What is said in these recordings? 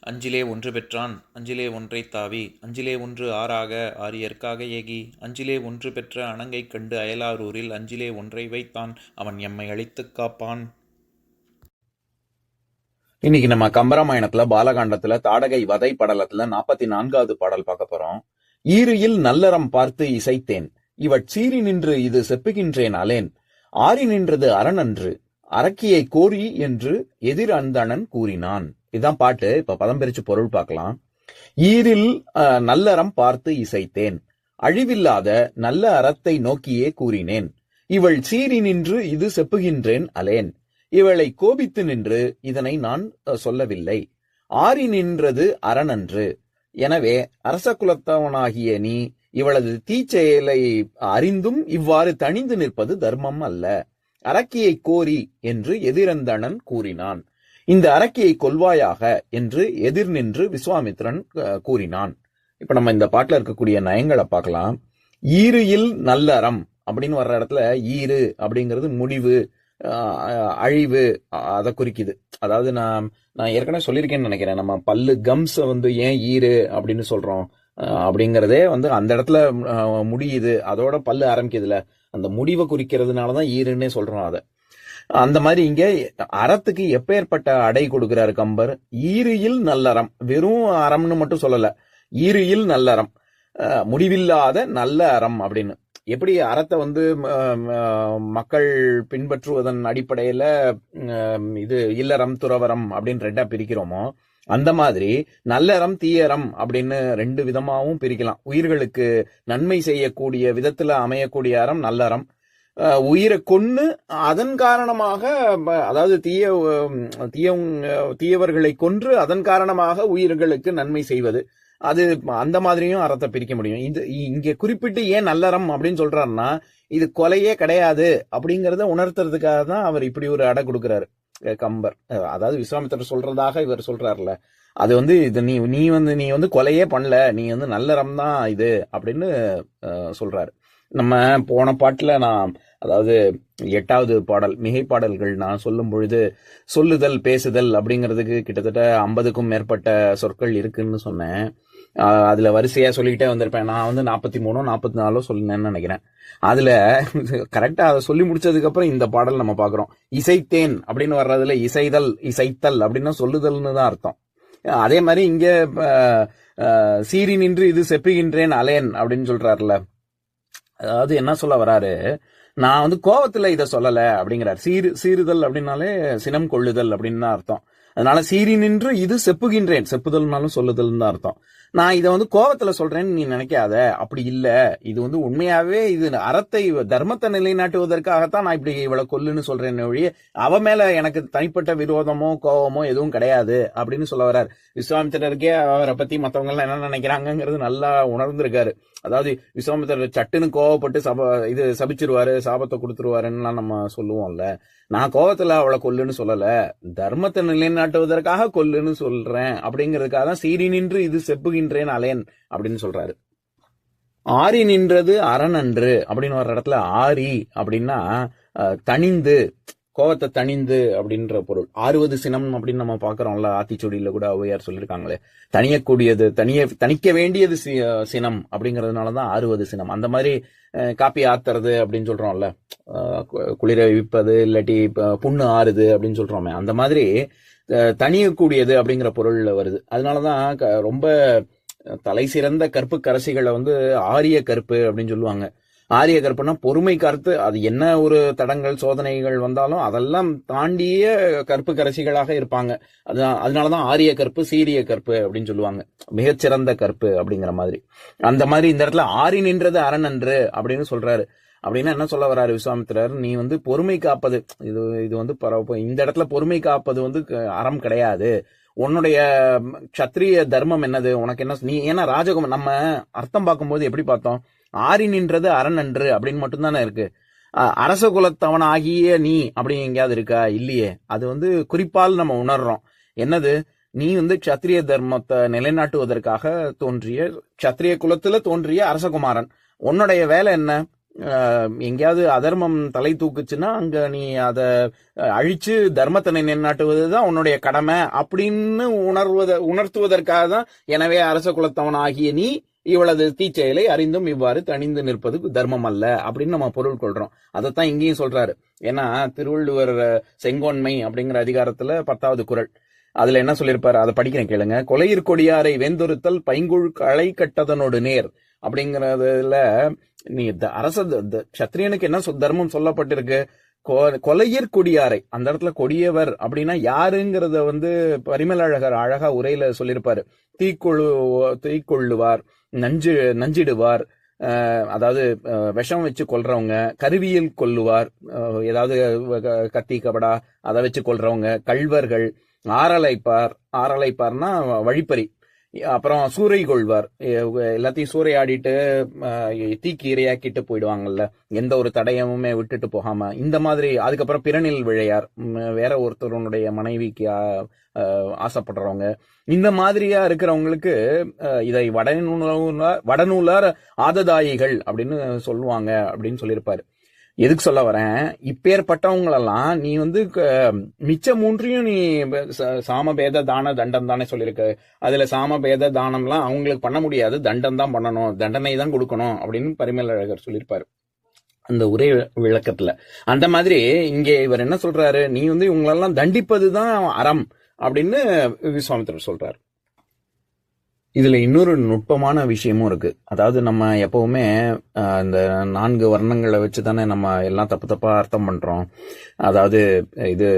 அஞ்சிலே ஒன்று பெற்றான் அஞ்சிலே ஒன்றை தாவி அஞ்சிலே ஒன்று ஆறாக ஆரியற்காக ஏகி அஞ்சிலே ஒன்று பெற்ற அணங்கை கண்டு அயலாரூரில் அஞ்சிலே ஒன்றை வைத்தான் அவன் எம்மை அழித்துக் காப்பான். இன்னைக்கு நம்ம கம்பராமாயணத்துல பாலகாண்டத்துல தாடகை வதை படலத்துல நாற்பத்தி நான்காவது பாடல் பார்க்க போறோம். ஈரியில் நல்லறம் பார்த்து இசைத்தேன் இவட் சீறி நின்று இது செப்புகின்றேன் அலேன் ஆறி நின்றது அரணன்று அரக்கியை கோரி என்று எதிர் அந்தணன் கூறினான். இதான் பாட்டு. இப்ப பதம் பிரிச்சு பொருள் பார்க்கலாம். ஈரில் அஹ், நல்லறம் பார்த்து இசைத்தேன். அழிவில்லாத நல்ல அறத்தை நோக்கியே கூறினேன். இவள் சீறி நின்று இது செப்புகின்றேன் அலேன். இவளை கோபித்து நின்று இதனை நான் சொல்லவில்லை. ஆறி நின்றது அரணன்று. எனவே அரச குலத்தவனாகிய நீ இவளது தீச்செயலை அறிந்தும் இவ்வாறு தணிந்து நிற்பது தர்மம் அல்ல. அரக்கியை கோரி என்று எதிரந்தணன் கூறினான். இந்த அரக்கியை கொல்வாயாக என்று எதிர் நின்று விஸ்வாமித்ரன் கூறினான். இப்ப நம்ம இந்த பாட்டுல இருக்கக்கூடிய நயங்களை பார்க்கலாம். ஈரியில் நல்லறம் அப்படின்னு வர்ற இடத்துல ஈறு அப்படிங்கிறது முடிவு அஹ், அழிவு அதை குறிக்குது. அதாவது நான் நான் ஏற்கனவே சொல்லியிருக்கேன்னு நினைக்கிறேன். நம்ம பல்லு கம்ஸை வந்து ஏன் ஈறு அப்படின்னு சொல்றோம்? அஹ், வந்து அந்த இடத்துல முடியுது. அதோட பல்லு ஆரம்பிக்குதுல. அந்த முடிவை குறிக்கிறதுனால தான் ஈருன்னே சொல்றோம் அதை. அந்த மாதிரி இங்க அறத்துக்கு எப்பேற்பட்ட அடை கொடுக்கிறாரு கம்பர்? ஈரியில் நல்லறம். வெறும் அறம்னு மட்டும் சொல்லல. ஈரியில் நல்லறம். முடிவில்லாத நல்ல அறம் அப்படின்னு. எப்படி அறத்தை வந்து மக்கள் பின்பற்றுவதன் அடிப்படையில இது இல்லறம் துறவரம் அப்படின்னு ரெண்டா பிரிக்கிறோமோ அந்த மாதிரி நல்லறம் தீயறம் அப்படின்னு ரெண்டு விதமாகவும் பிரிக்கலாம். உயிர்களுக்கு நன்மை செய்யக்கூடிய விதத்துல அமையக்கூடிய அறம் நல்லறம். உயிரை கொன்னு அதன் காரணமாக அதாவது தீய தீய தீயவர்களை கொன்று அதன் காரணமாக உயிர்களுக்கு நன்மை செய்வது. அது அந்த மாதிரியும் அறத்தை பிரிக்க முடியும். இது இங்க குறிப்பிட்டு ஏன் நல்லறம் அப்படின்னு சொல்றாருன்னா இது கொலையே கிடையாது அப்படிங்கறத உணர்த்துறதுக்காக தான் அவர் இப்படி ஒரு அடை கொடுக்கிறாரு. கம்பர். அதாவது விஸ்வாமித்திரர் சொல்றதாக இவர் சொல்றாருல அது வந்து இது நீ நீ வந்து நீ வந்து கொலையே பண்ணல. நீ வந்து நல்லறம் தான் இது அப்படின்னு சொல்றாரு. நம்ம போன பாட்டில் நான் அதாவது எட்டாவது பாடல் மிகை பாடல்கள் நான் சொல்லும் பொழுது சொல்லுதல் பேசுதல் அப்படிங்கிறதுக்கு கிட்டத்தட்ட ஐம்பதுக்கும் மேற்பட்ட சொற்கள் இருக்குன்னு சொன்னேன். அதில் வரிசையாக சொல்லிக்கிட்டே வந்திருப்பேன். நான் வந்து நாற்பத்தி மூணோ நாற்பத்தி நாலோ சொல்லினேன்னு நினைக்கிறேன். அதில் கரெக்டாக அதை சொல்லி முடிச்சதுக்கப்புறம் இந்த பாடல் நம்ம பார்க்குறோம். இசைத்தேன் அப்படின்னு வர்றதுல இசைதல் இசைத்தல் அப்படின்னா சொல்லுதல்னு தான் அர்த்தம். அதே மாதிரி இங்கே சீரி நின்று இது செப்புகின்றேன் அலேன் அப்படின்னு சொல்றாருல அதாவது என்ன சொல்ல வராரு? நான் வந்து கோவத்துல இதை சொல்லல அப்படிங்கிறார். சீறு சீறுதல் அப்படின்னாலே சினம் கொள்ளுதல் அப்படின்னு தான் அர்த்தம். அதனால சீறி நின்று இது செப்புகின்றேன். செப்புதல்னாலும் சொல்லுதல்னு தான் அர்த்தம். நான் இதை வந்து கோவத்துல சொல்றேன்னு நீ நினைக்காத. அப்படி இல்ல. இது வந்து உண்மையாவே இது அறத்தை தர்மத்தை நிலைநாட்டுவதற்காகத்தான் நான் இப்படி இவ்வளவு கொல்லுன்னு சொல்றேன் ஒழிய அவ மேல எனக்கு தனிப்பட்ட விரோதமோ கோவமோ எதுவும் கிடையாது அப்படின்னு சொல்ல வர்றாரு. விஸ்வாமித்திரருக்கே அவரை பத்தி மத்தவங்க எல்லாம் என்ன நினைக்கிறாங்கங்கிறது நல்லா உணர்ந்திருக்காரு. அதாவது விஸ்வாமித்திரர் சட்டுன்னு கோவப்பட்டு சப இது சபிச்சிருவாரு சாபத்தை கொடுத்துருவாருன்னு நம்ம சொல்லுவோம்ல. நான் கோவத்துல அவளை கொல்லுன்னு சொல்லல. தர்மத்தை நிலைநாட்டுவதற்காக கொல்லுன்னு சொல்றேன். அப்படிங்கிறதுக்காக தான் சீறி நின்று இது செப்புகின்றேன் அலேன் அப்படின்னு சொல்றாரு. ஆரி நின்றது அரணன்று அப்படின்னு வர்ற இடத்துல ஆரி அப்படின்னா அஹ், தணிந்து கோவத்தை தணிந்து அப்படின்ற பொருள். ஆறுவது சினம் அப்படின்னு நம்ம பாக்குறோம்ல ஆத்திச்சொடியில கூட ஔவையார் சொல்லியிருக்காங்களே. தணியக்கூடியது தனிய தணிக்க வேண்டியது சி- சினம் அப்படிங்கறதுனாலதான் ஆறுவது சினம். அந்த மாதிரி காப்பி ஆத்துறது அப்படின்னு சொல்றோம்ல. அஹ், குளிர விப்பது இல்லாட்டி புண்ணு ஆறுது அப்படின்னு சொல்றோமே. அந்த மாதிரி தனியக்கூடியது தணியக்கூடியது அப்படிங்கிற பொருள்ல வருது. அதனாலதான் க- ரொம்ப தலை சிறந்த கற்பு கரசிகளை வந்து ஆரிய கற்பு அப்படின்னு சொல்லுவாங்க. ஆரிய கற்புனா பொறுமை கருத்து அது என்ன ஒரு தடங்கள் சோதனைகள் வந்தாலும் அதெல்லாம் தாண்டிய கற்பு கரசிகளாக இருப்பாங்க. அதுதான் அதனாலதான் ஆரிய கற்பு சீரிய கற்பு அப்படின்னு சொல்லுவாங்க. மிகச்சிறந்த கற்பு அப்படிங்கிற மாதிரி. அந்த மாதிரி இந்த இடத்துல ஆரி நின்றது அரணன்று அப்படின்னு சொல்றாரு. அப்படின்னா என்ன சொல்ல வராரு விஸ்வாமித்திரர்? நீ வந்து பொறுமை காப்பது. இது இது வந்து பரவ இந்த இடத்துல பொறுமை காப்பது வந்து க- அறம் கிடையாது. உன்னுடைய ம், தர்மம் என்னது? உனக்கு என்ன நீ ஏன்னா ராஜகுமார் நம்ம அர்த்தம் பார்க்கும்போது எப்படி பார்த்தோம்? ஆறி நின்றது அரண் அன்று அப்படின்னு மட்டும்தானே இருக்கு. அரச குலத்தவன் ஆகிய நீ அப்படி எங்கேயாவது இருக்கா? இல்லையே. அது வந்து குறிப்பால் நம்ம உணர்றோம். என்னது? நீ வந்து க்ஷத்ரிய தர்மத்தை நிலைநாட்டுவதற்காக தோன்றிய க்ஷத்ரிய குலத்துல தோன்றிய அரசகுமாரன். உன்னுடைய வேலை என்ன? எங்கேயாவது அதர்மம் தலை தூக்குச்சுன்னா அங்க நீ அதை அழிச்சு தர்மத்தை நின்னாட்டுவது தான் உன்னுடைய கடமை அப்படின்னு உணர்வத உணர்த்துவதற்காக தான் எனவே அரச குலத்தவன் ஆகிய நீ இவளது தீச்செயலை அறிந்தும் இவ்வாறு தணிந்து நிற்பது தர்மம் அல்ல அப்படின்னு நம்ம பொருள் கொள்றோம். அதைத்தான் இங்கேயும் சொல்றாரு. ஏன்னா திருவள்ளுவர் செங்கோன்மை அப்படிங்கிற அதிகாரத்துல பத்தாவது குரல். அதுல என்ன சொல்லியிருப்பாரு? அதை படிக்கிறேன் கேளுங்க. கொலையிற் கொடியாரை வெந்தொருத்தல் பைங்குழு களை கட்டதனோடு நேர் அப்படிங்கறதுல நீ இந்த அரச த- த- சத்திரியனுக்கு என்ன சொ- தர்மம் சொல்லப்பட்டிருக்கு? கொ- கொடியாரை. அந்த இடத்துல கொடியவர் அப்படின்னா யாருங்கிறத வந்து பரிமலழகர் அழகா உரையில சொல்லியிருப்பாரு தீக்கொழு தீக்கொள்ளுவார் நஞ்சு நஞ்சிடுவார் அதாவது விஷம் வச்சு கொல்றவங்க கருவியில் கொல்லுவார் ஏதாவது க- கத்தி கபடா அதை வச்சு கொல்றவங்க கள்வர்கள் ஆரலைப்பார் ஆரலைப்பார்னா வழிப்பறி. அப்புறம் சூறை கொள்வார். எல்லாத்தையும் சூறையாடிட்டு தீக்கு இரையாக்கிட்டு போயிடுவாங்கல்ல. எந்த ஒரு தடயமுமே விட்டுட்டு போகாம. இந்த மாதிரி அதுக்கப்புறம் பிறனில் விழையார். வேற ஒருத்தருடைய மனைவிக்கு ஆசைப்படுறவங்க. இந்த மாதிரியா இருக்கிறவங்களுக்கு அஹ், இதை வடநூலார் வடநூலார் ஆததாயிகள் அப்படின்னு சொல்லுவாங்க அப்படின்னு சொல்லியிருப்பாரு. எதுக்கு சொல்ல வரேன்? இப்பேற்பட்டவங்களெல்லாம் நீ வந்து க- மிச்ச மூன்றையும் நீ ச- சாமபேத தான தண்டம் தானே சொல்லியிருக்க. அதுல சாமபேத தானம்லாம் அவங்களுக்கு பண்ண முடியாது. தண்டம் தான் பண்ணணும். தண்டனை தான் கொடுக்கணும் அப்படின்னு பரிமேலழகர் சொல்லியிருப்பாரு. அந்த ஒரே விளக்கத்துல. அந்த மாதிரி இங்கே இவர் என்ன சொல்றாரு? நீ வந்து இவங்களெல்லாம் தண்டிப்பது தான் அறம் அப்படின்னு விஸ்வாமித்திரர் சொல்றாரு. இதில் இன்னொரு நுட்பமான விஷயமும் இருக்குது அதாவது நம்ம எப்போவுமே இந்த நான்கு வர்ணங்களை வச்சு தானே நம்ம எல்லாம் தப்பு தப்பாக அர்த்தம் பண்ணுறோம் அதாவது இது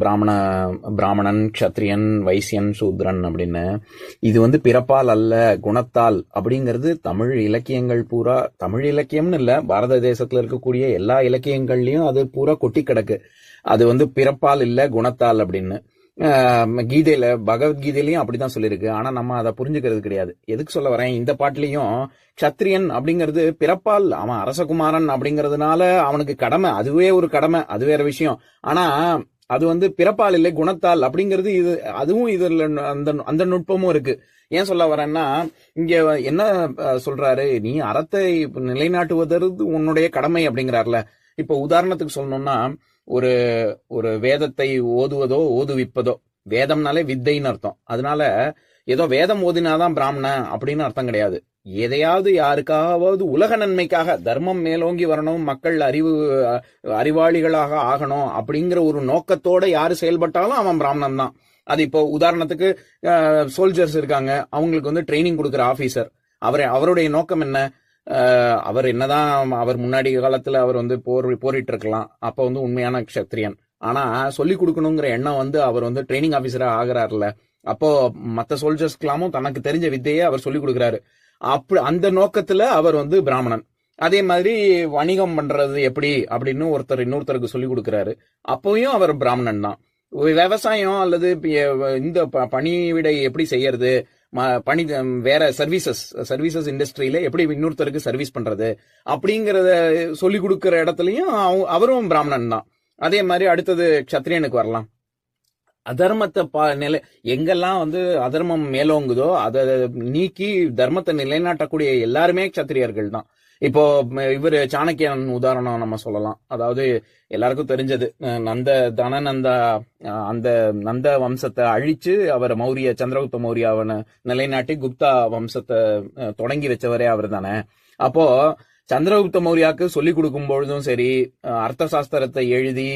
பிராமண பிராமணன் க்ஷத்ரியன் வைசியன் சூத்ரன் அப்படின்னு. இது வந்து பிறப்பால் அல்ல குணத்தால் அப்படிங்கிறது தமிழ் இலக்கியங்கள் பூரா தமிழ் இலக்கியம்னு இல்லை பாரத தேசத்தில் இருக்கக்கூடிய எல்லா இலக்கியங்கள்லையும் அது பூரா கொட்டி கிடக்கு. அது வந்து பிறப்பால் இல்லை குணத்தால் அப்படின்னு. கீதையில பகவத்கீதையிலையும் அப்படிதான் சொல்லியிருக்கு. ஆனா நம்ம அதை புரிஞ்சுக்கிறது கிடையாது. எதுக்கு சொல்ல வரேன்? இந்த பாட்டிலையும் கத்திரியன் அப்படிங்கிறது பிறப்பால் அவன் அரசகுமாரன் அப்படிங்கிறதுனால அவனுக்கு கடமை அதுவே ஒரு கடமை அது வேற விஷயம். ஆனா அது வந்து பிறப்பால் இல்லை குணத்தால் அப்படிங்கிறது இது அதுவும் இதுல அந்த அந்த நுட்பமும் இருக்கு. ஏன் சொல்ல வரேன்னா இங்க என்ன சொல்றாரு? நீ அறத்தை நிலைநாட்டுவதற்கு உன்னுடைய கடமை அப்படிங்கிறார்ல. இப்ப உதாரணத்துக்கு சொல்லணும்னா ஒரு ஒரு வேதத்தை ஓதுவதோ ஓதுவிப்பதோ வேதம்னாலே வித்தைன்னு அர்த்தம். அதனால ஏதோ வேதம் ஓதினாதான் பிராமணன் அப்படின்னு அர்த்தம் கிடையாது. எதையாவது யாருக்காவது உலக நன்மைக்காக தர்மம் மேலோங்கி வரணும் மக்கள் அறிவு அறிவாளிகளாக ஆகணும் அப்படிங்கிற ஒரு நோக்கத்தோட யாரு செயல்பட்டாலும் அவன் பிராமணன் தான். அது இப்போ உதாரணத்துக்கு சோல்ஜர்ஸ் இருக்காங்க. அவங்களுக்கு வந்து ட்ரைனிங் கொடுக்குற ஆபீசர் அவரை அவருடைய நோக்கம் என்ன? அவர் என்னதான் அவர் முன்னாடி காலத்துல அவர் வந்து போர் போரிட்டு இருக்கலாம் அப்ப வந்து உண்மையான க்ஷத்ரியன் ஆனா சொல்லி கொடுக்கணுங்கிற எண்ணம் வந்து அவர் வந்து ட்ரைனிங் ஆபீசரா ஆகிறாருல அப்போ மற்ற சோல்ஜர்ஸ்க்கெல்லாமும் தனக்கு தெரிஞ்ச வித்தையை அவர் சொல்லி கொடுக்குறாரு. அப்படி அந்த நோக்கத்துல அவர் வந்து பிராமணன். அதே மாதிரி வணிகம் பண்றது எப்படி அப்படின்னு ஒருத்தர் இன்னொருத்தருக்கு சொல்லி கொடுக்குறாரு. அப்போயும் அவர் பிராமணன் தான். விவசாயம் அல்லது இந்த ப- பணிவிடை எப்படி செய்யறது? பணி வேற சர்வீசஸ் சர்வீசஸ் இண்டஸ்ட்ரியில எப்படி இன்னொருத்தருக்கு சர்வீஸ் பண்றது அப்படிங்கறத சொல்லி கொடுக்கிற இடத்துலயும் அவரும் பிராமணன் தான். அதே மாதிரி அடுத்தது க்ஷத்ரியனுக்கு வரலாம். அதர்மத்தை பா நிலை எங்கெல்லாம் வந்து அதர்மம் மேலோங்குதோ அதை நீக்கி தர்மத்தை நிலைநாட்டக்கூடிய எல்லாருமே கத்திரியர்கள் தான். இப்போ இவர் இவரு சாணக்கியன் உதாரணம் நம்ம சொல்லலாம். அதாவது எல்லாருக்கும் தெரிஞ்சது. அஹ், நந்த தனநந்தா அஹ், அந்த நந்த வம்சத்தை அழிச்சு அவர் மௌரிய சந்திரகுப்த மௌரியாவனை நிலைநாட்டி குப்தா வம்சத்தை தொடங்கி வச்சவரே அவர் தானே அப்போ சந்திரகுப்த மௌரியாவுக்கு சொல்லிக் கொடுக்கும் பொழுதும் சரி அர்த்த சாஸ்திரத்தை எழுதி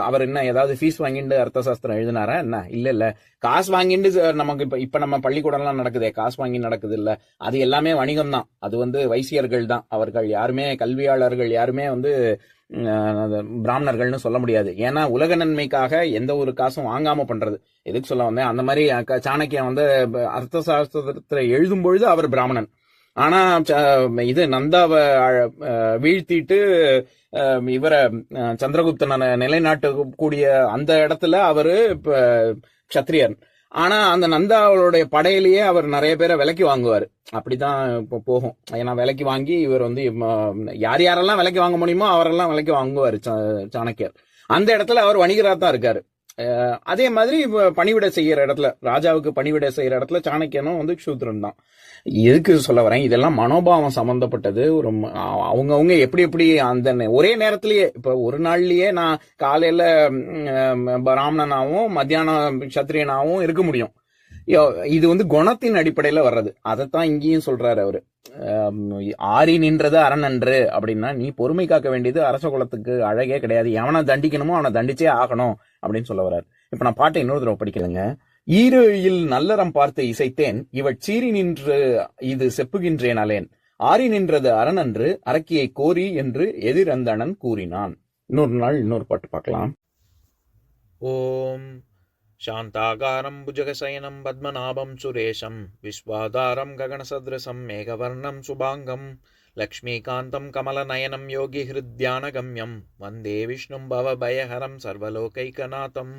அவர் என்ன ஏதாவது ஃபீஸ் வாங்கிட்டு அர்த்த சாஸ்திரம் எழுதினாரா என்ன? இல்ல இல்ல. காசு வாங்கிட்டு ச- நமக்கு இப்ப இப்ப நம்ம பள்ளிக்கூடம்லாம் நடக்குதே காசு வாங்கி நடக்குது இல்ல அது எல்லாமே வணிகம் தான் அது வந்து வைசியர்கள் தான் அவர்கள் யாருமே கல்வியாளர்கள் யாருமே வந்து அது பிராமணர்கள்னு சொல்ல முடியாது. ஏன்னா உலக நன்மைக்காக எந்த ஒரு காசும் வாங்காம பண்றது. எதுக்கு சொல்ல வந்தேன்? அந்த மாதிரி சாணக்கியன் வந்து ப- அர்த்த சாஸ்திரத்தை எழுதும் பொழுது அவர் பிராமணன். ஆனா ச- இது நந்தாவை அழ- வீழ்த்திட்டு இவரை அஹ், நிலைநாட்டு நிலைநாட்டக்கூடிய அந்த இடத்துல அவரு இப்ப ஆனா அந்த நந்தாவுடைய படையிலேயே அவர் நிறைய பேரை விலைக்கு வாங்குவார். அப்படிதான் இப்போ போகும். ஏன்னா விலைக்கு வாங்கி இவர் வந்து யார் யாரெல்லாம் விலைக்கு வாங்க முடியுமோ அவரெல்லாம் விலைக்கு வாங்குவார் சாணக்கியர். அந்த இடத்துல அவர் வணிகராக தான் இருக்காரு. அதே மாதிரி பணிவிட செய்யற இடத்துல ராஜாவுக்கு பணிவிட செய்யற இடத்துல சாணக்கியனும் வந்து சூத்ரன் தான். எதுக்கு சொல்ல வரேன்? இதெல்லாம் மனோபாவம் சம்பந்தப்பட்டது. ஒரு அவங்கவுங்க எப்படி எப்படி அந்த நே- ஒரே நேரத்திலேயே இப்ப ஒரு நாள்லயே நான் காலையில ம், பிராமணனாவும் மத்தியானம் சத்திரியனாவும் இருக்க முடியும். யோ- இது வந்து குணத்தின் அடிப்படையில வர்றது. அதைத்தான் இங்கேயும் சொல்றாரு அவரு. ஆறி நின்றது அரணன்று அப்படின்னா நீ பொறுமை காக்க வேண்டியது அரச குலத்துக்கு அழகே கிடையாது. எவனை தண்டிக்கணுமோ அவனை தண்டிச்சே ஆகணும். அப்படின்னு சொல்ல வர்றாரு இப்ப நான் பாட்டை இன்னொரு தடவை படிக்கிறேங்க ஈரையில் நல்லறம் பார்த்து இசைத்தேன் இவள் சீறி நின்று இது செப்புகின்றேன் அலேன் ஆறி நின்றது அரணன்று அரக்கியை கோரி என்று எதிரந்தணன் கூறினான் இன்னொரு நாள் இன்னொரு பாட்டு பார்க்கலாம் ॐ शान्ताकारं भुजगशयनं पद्मनाभं सुरेशं विश्वाधारं गगनसदृशं मेघवर्णं शुभाङ्गं लक्ष्मीकान्तं कमलनयनं योगिहृद्यानगम्यं वन्दे विष्णुं भवभयहरं सर्वलोकैकनाथम्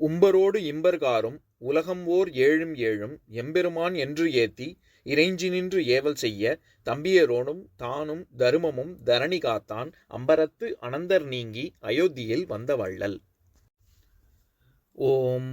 உம்பரோடு இம்பர்காரும் உலகம் ஓர் ஏழும் ஏழும் எம்பெருமான் என்று ஏத்தி இறைஞ்சி நின்று ஏவல் செய்ய தம்பியரோடும் தானும் தருமமும் தரணி காத்தான் அம்பரத்து அனந்தர் நீங்கி அயோத்தியில் வந்த வள்ளல் ஓம்